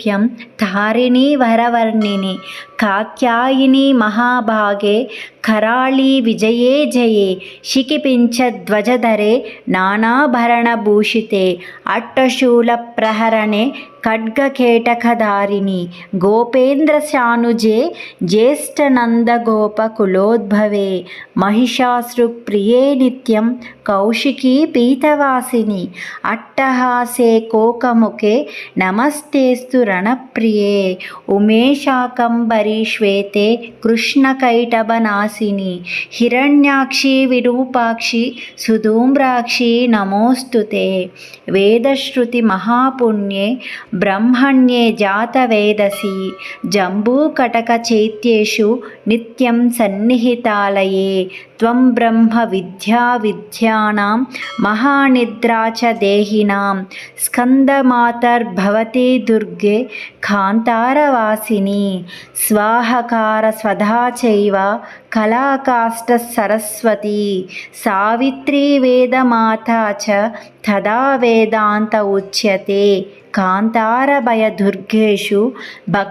పాండిత్యం తారిణీ వరవర్ణిని కాత్యాయిని మహాభాగే కరాళీ విజయే జయే శిఖిపించధ్వజధరే నానాభరణభూషితే అట్టశూలప్రహరణే ఖడ్గకేటకధారిణి గోపేంద్రశానుజే జ్యేష్ఠనందగోపకులోద్భవే మహిషాసృప్రియే నిత్యం కౌశికీ పీతవాసిని అట్టహాసే కోకముఖే నమస్తేస్తు రణప్రియే ఉమేశాకంబరీ శ్వేతే కృష్ణకైటభనాశ వాసిని హిరణ్యాక్షి విరూపాక్షి సుధూమ్రాక్షి నమోస్తుతే. వేదశ్రుతి మహాపుణ్యే బ్రహ్మణ్యే జాతవేదసి. జంబూకటకచైత్యేషు నిత్యం సన్నిహితాలయే. త్వం బ్రహ్మ విద్యా విద్యానాం మహానిద్రా చ దేహినాం. స్కందమాతర్భవతి దుర్గే కాంతారవాసిని. స్వాహకార స్వధా చైవ కళాకాష్ట సరస్వతి సావిత్రి వేదమాత చ తదా వేదాంత ఉచ్యతే. కాంతారభయ దుర్గేషు భక్